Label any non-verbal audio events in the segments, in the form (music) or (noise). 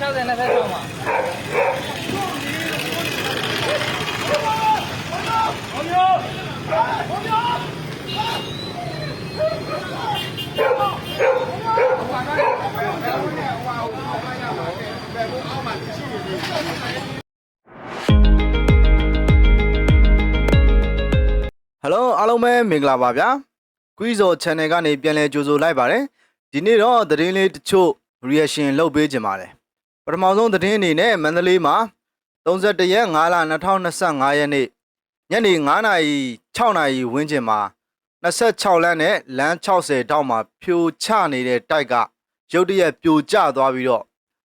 60နဲ့ဆက်ဆောင်ပါဟယ်လိုအားလုံးပဲမင်္ဂလာပါဗျာကွီးဇော် channel ကနေပြန်လည်ကြိုဆိုလိုက်ပါတယ်ဒီနေ့တော့သတင်းလေးတချို့ reaction လုပ်ပေးကြပါတယ် ပထမဆုံးသတင်းအနေနဲ့မန္တလေးမှာ31ရက်5လ2025ရက်နေ့ညနေ9နာရီ6နာရီဝန်းကျင်မှာ26လမ်းနဲ့လမ်း60တောက်မှာဖြိုချနေတဲ့တိုက်ကရုတ်တရက်ပြိုကျသွားပြီးတော့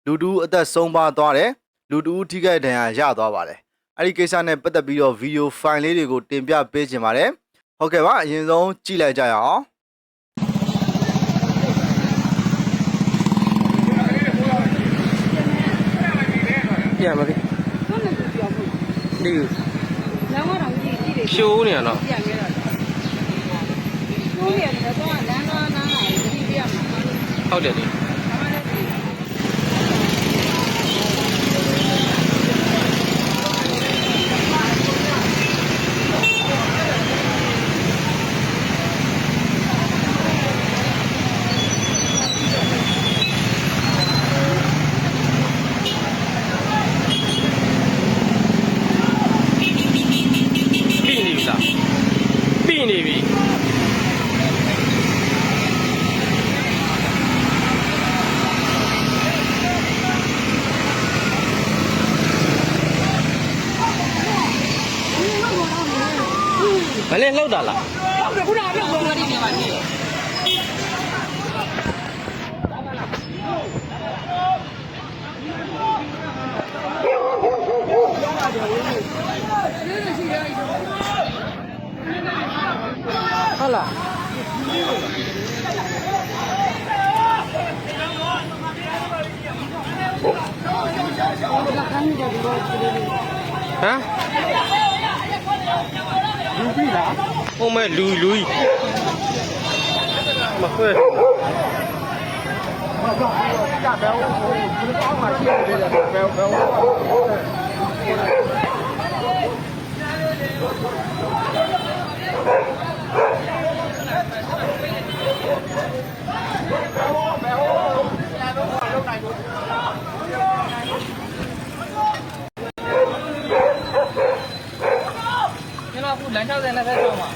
လူတူအသက်ဆုံးပါသွားတယ်လူတူထိခိုက်ဒဏ်ရာရသွားပါတယ်အဲ့ဒီကိစ္စနဲ့ပတ်သက်ပြီးတော့ဗီဒီယိုဖိုင်လေးတွေကိုတင်ပြပေးခြင်းပါတယ်ဟုတ်ကဲ့ပါအရင်ဆုံးကြည့်လိုက်ကြရအောင် ပြန်မလေးဒီလမ်းကတော့ကြည့်ကြည့်တယ်ရှိုးနေရတော့ပြန်ခဲ့တော့ကျိုးရတယ်တော့လမ်းတော့နားလာတယ်ဒီပြရမှာဟုတ်တယ်လေ မလဲလောက်တာလားဟုတ်တယ်ခုနကတော့ဘုံကလေးနေပါနေတယ်ဟုတ်လားဟမ် လူပြီလားဟိုမဲ့လူလူမခွဲကျွန်တော်အခုလမ်း60နဲ့ ဆက်ဆောင်ပါ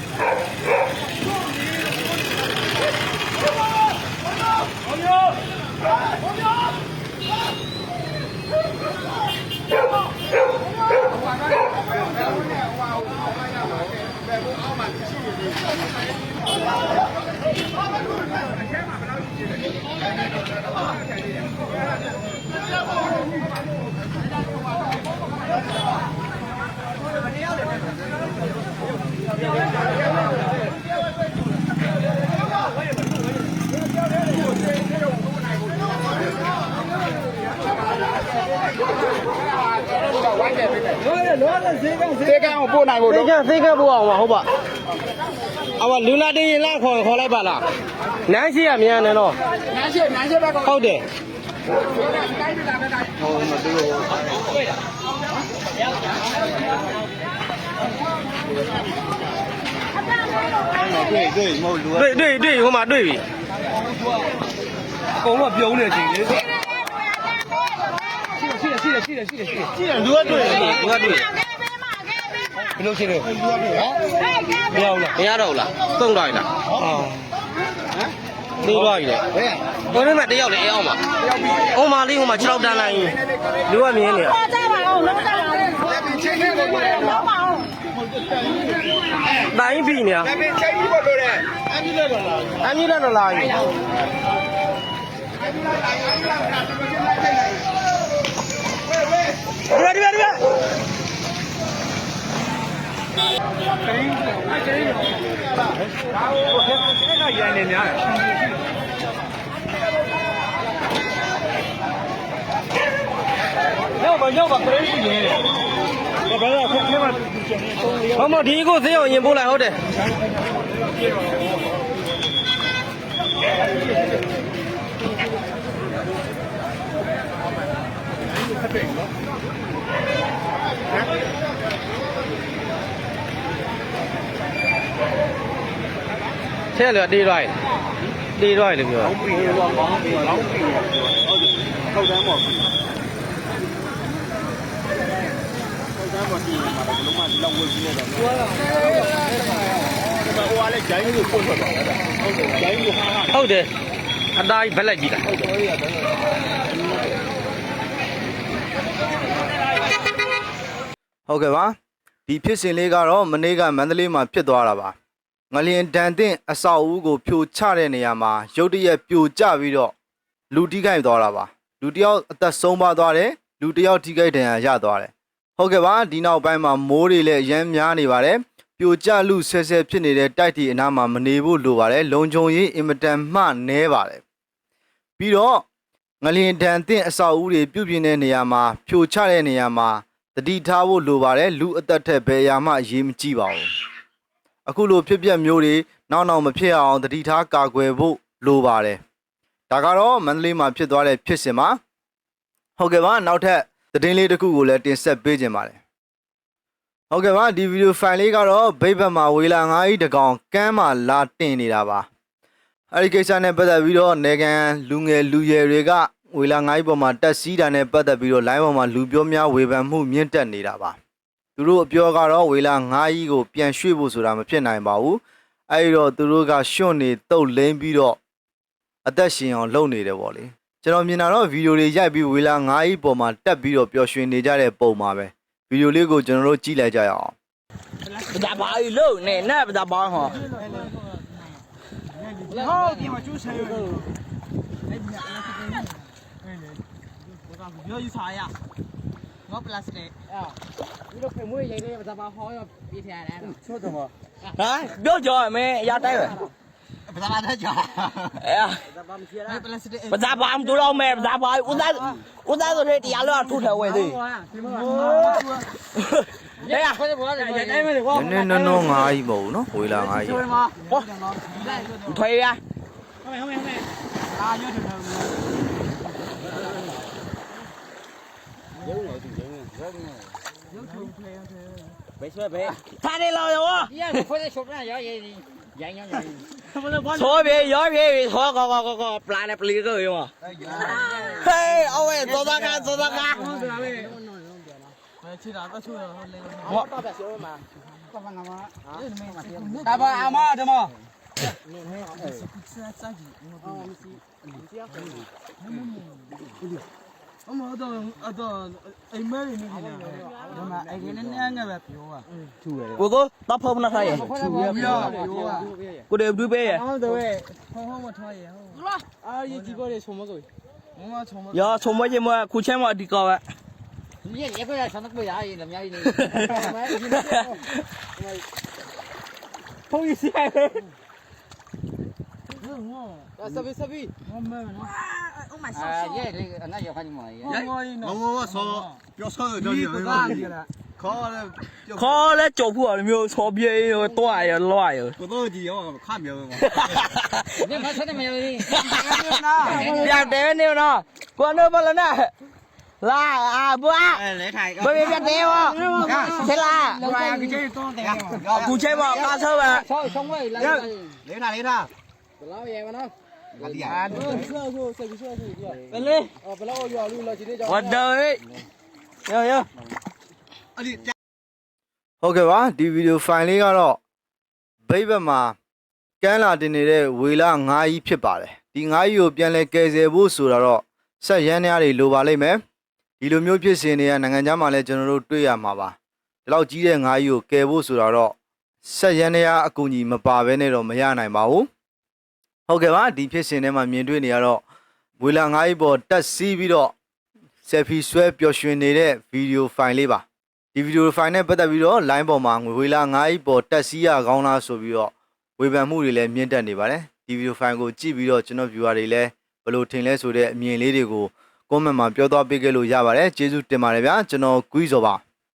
သေကံကိုပို့နိုင်ဖို့သိလို့ကသိကပို့အောင်ပါဟုတ်ပါအဝလူလာတင်းရင်လာခေါ်ခေါ်လိုက်ပါလားနန်းရှိရမြန်နေတော့နန်းရှိနန်းရှိဘက်ကဟုတ်တယ် တွေ့တွေ့မဟုတ်လူတွေ့တွေ့တွေ့ဟိုမှာတွေ့ပြီအကုန်လုံးပြုံးနေချိန်လေရှိတယ်ရှိတယ်ရှိတယ်ရှိတယ်ရှိတယ်ရှိတယ်လူကတွေ့တယ်လူကတွေ့ဘယ်လိုရှိလဲလူကတွေ့ဟမ်မရဘူးလားမရတော့ဘူးလားသုံးတော့လားအော်ဟမ်နေတော့ပြီလေဘယ်ဘယ်မှာတယောက်လေအဲအောင်ပါဟိုမှာလေးဟိုမှာ6တန်းလိုက်လူကမြင်နေတာ ကြပါအောင်လုံးကြပါအောင် ချင်းချင်းကိုပို့တယ် လုံးပါအောင် တိုင်းပြီနေတာဒါပေမဲ့ချိန်ပြီးပို့လို့တယ်အမြင့်လက်တော့လာပြီဒီပါဒီပါဒီပါရန်နေများရောက်ပါရောက်ပါခရီးကြီးနေတယ်ဘာသာဆက်ခဲမှာ မမဒီကိုဈေးအောင်ရင်ပို့လိုက်ဟုတ်တယ်ဆဲလေတေးလိုက်တေးလိုက်လို့ပြောပြီးတော့ကောင်းပြီးလောင်းပြီးဟုတ်တယ်ဟုတ်တယ် မို့ဟုတ်တယ်မို့ဒီမှာတော့လုံးဝဒီလောက်ဝယ်ပြီးနေတယ်ဂျိုင်းကိုပွင့်ထွက်သွားတာဟုတ်တယ်ဂျိုင်းကိုဟာဟာဟုတ်တယ်အသားကြီးဘက်လက်ကြီးလားဟုတ်တယ်အဲ့ဒါတော့ဟုတ်ကဲ့ပါဒီဖြစ်စဉ်လေးကတော့မနေ့ကမန္တလေးမှာဖြစ်သွားတာပါငလျင်တန်တဲ့အဆောက်အဦကိုဖြိုချတဲ့နေရာမှာရုတ်တရက်ပြိုကျပြီးတော့လူတိခိုက်သွားတာပါလူတစ်ယောက်အသက်ဆုံးပါသွားတယ်လူတစ်ယောက်ထိခိုက်ဒဏ်ရာရသွားတယ် ဟုတ်ကဲ့ပါဒီနောက်ပိုင်းမှာမိုးတွေလည်းအရမ်းများနေပါတယ်ပြိုကျလူဆဲဆဲဖြစ်နေတဲ့တိုက်တီအနားမှာမနေဖို့လိုပါတယ်လုံခြုံရေးအင်မတန်မှနဲပါတယ်ပြီးတော့ငလျင်တန်တဲ့အဆောက်အဦတွေပြုပြင်တဲ့နေရာမှာဖြိုချတဲ့နေရာမှာတတိထားဖို့လိုပါတယ်လူအသက်ထက်ဘယ်အရာမှအရေးမကြီးပါဘူးအခုလိုဖြစ်ပျက်မျိုးတွေနောက်နောက်မဖြစ်အောင်တတိထားကာကွယ်ဖို့လိုပါတယ်ဒါကတော့မန္တလေးမှာဖြစ်သွားတဲ့ဖြစ်စဉ်မှာဟုတ်ကဲ့ပါနောက်ထပ် သတင်းလေးတစ်ခုကိုလည်းတင်ဆက်ပေးခြင်းပါတယ်ဟုတ်ကဲ့ပါဒီဗီဒီယိုဖိုင်လေးကတော့ဘိတ်ဘက်မှာဝေလာ9ဤတကောင်ကမ်းမှာလာတင်နေတာပါအဲ့ဒီကိစ္စနဲ့ပတ်သက်ပြီးတော့နေကန်လူငယ်လူရွယ်တွေကဝေလာငိုင်းပေါ်မှာတက်စီးတာနဲ့ပတ်သက်ပြီးတော့ line ပေါ်မှာလူပြောများဝေဖန်မှုမြင့်တက်နေတာပါသူတို့အပြောကတော့ဝေလာငိုင်းကိုပြန်ရွှေ့ဖို့ဆိုတာမဖြစ်နိုင်ပါဘူးအဲဒီတော့သူတို့ကရှွန့်နေတုတ်လိမ့်ပြီးတော့အသက်ရှင်အောင်လုပ်နေတယ်ပေါ့လေ ကျွန်တော်မြင်တာတော့ဗီဒီယိုတွေရိုက်ပြီးဝေလာငိုင်းပေါ်မှာတက်ပြီးတော့ပျော်ရွှင်နေကြတဲ့ပုံပါပဲဗီဒီယိုလေးကိုကျွန်တော်တို့ကြည့်လိုက်ကြရအောင်ပဒါပါလို့နဲ့နဲ့ပဒါပါဟောဟုတ်ဒီမှာကျူးဆဲရပြောယူစားရငေါပလတ်စတစ်အာဒီလိုဖမွေးရိုက်တဲ့ပဇာပါဟောရပြထရတယ်ချောတယ်မဟာပြောကြောမဲရတိုင်းပဲပဇာပါတဲ့ကြာအဲပလတ်စတစ်ပဒါပါမတူတော့မဲပဒါပါဦးသားဦးသားဆိုတဲ့တရားလို့ထုထဲဝဲသေးဒီမှာတဲ့ရခေါ်တယ်ဘောတယ်ရိုက်တိုင်းမ ယ်ကွာနည်းနည်းနော်နော်ငိုင်းမဟုတ်ဘူးနော်ဝေလာငိုင်းဒီမှာဟောထွေရဟုတ်မယ်ဟုတ်မယ်ဟုတ်မယ်အာရွတ်တယ်ဘယ်ဆွဲဘယ်ထားတယ် လောရောဒီကခေါ်တဲ့ရှော့ပလာရရရိုင်းညောင်းရိုင်းဘယ်လိုဘောဆိုပြေရောပြေဆောကောကောကောပလာနဲ့ပလီကောရောဟေး အမအတော့အတော့အိမ်မဲနေနေတယ်ဒီမှာအိမ်ကလည်းနည်းငယ်ပဲပြောတာထူတယ်ကိုကိုတပ်ဖုံးနာခိုင်းရထူရပြောတာကိုတယ်ဘူးပဲရအောင်တော့ဖုံးဖုံးမထားရဟုတ်လားအာရေဒီပေါ်ရချုံမကိုမမချုံမရချုံမကြီးမခုချမ်းမဒီကောက你也别过来，上那过来，人家一年。不好意思。嗯，来，稍微稍微。我没有。 埋叔叔。예, 저기 나 여기 뭐예요? 너무 서 뼈서 저기 có có lẽ chỗ của miêu số bia rồi toại rồi loại rồi tôi tôi gì không khá miêu nhưng mà (laughs) sao mày đi. Đang đéo nêu nó còn nữa bao lần nè. Là à bữa bởi vì biết đéo à thế là cụ chơi bỏ ba sơ mà. Lấy ra lấy ra ဝတ်တော်ရေယောယောဟုတ်ကဲ့ပါဒီဗီဒီယိုဖိုင်လေးကတော့ဘိဗတ်မှာကန်းလာတင်နေတဲ့ဝေလာငါးကြီးဖြစ်ပါတယ်ဒီငါးကြီးကိုပြန်လဲကယ်ဆယ်ဖို့ဆိုတော့ဆက်ရန်ရတွေလိုပါလိမ့်မယ်ဒီလိုမျိုးဖြစ်စဉ်တွေကနိုင်ငံခြားမှာလည်းကျွန်တော်တို့တွေ့ရမှာပါဒီလောက်ကြီးတဲ့ငါးကြီးကိုကယ်ဖို့ဆိုတော့ဆက်ရန်ရအကူအညီမပါဘဲနဲ့တော့မရနိုင်ပါဘူး ဟုတ်ကဲ့ပါဒီဖြစ်စဉ်ထဲမှာမြင်တွေ့နေရတော့ဝေလာငါးကြီးပေါ်တက်စီးပြီးတော့ဆယ်ဖီဆွဲပျော်ရွှင်နေတဲ့ဗီဒီယိုဖိုင်လေးပါဒီဗီဒီယိုဖိုင်နဲ့ပတ်သက်ပြီးတော့ line ပေါ်မှာငွေဝေလာ9ပေါ်တက်စီးရကောင်းလားဆိုပြီးတော့ဝေဖန်မှုတွေလည်းမြင့်တက်နေပါတယ်ဒီဗီဒီယိုဖိုင်ကိုကြည့်ပြီးတော့ကျွန်တော် viewer တွေလည်းဘယ်လိုထင်လဲဆိုတဲ့အမြင်လေးတွေကို comment မှာပြောသွားပေးခဲ့လို့ရပါတယ်ကျေးဇူးတင်ပါတယ်ဗျာကျွန်တော်ကွီးစောပါ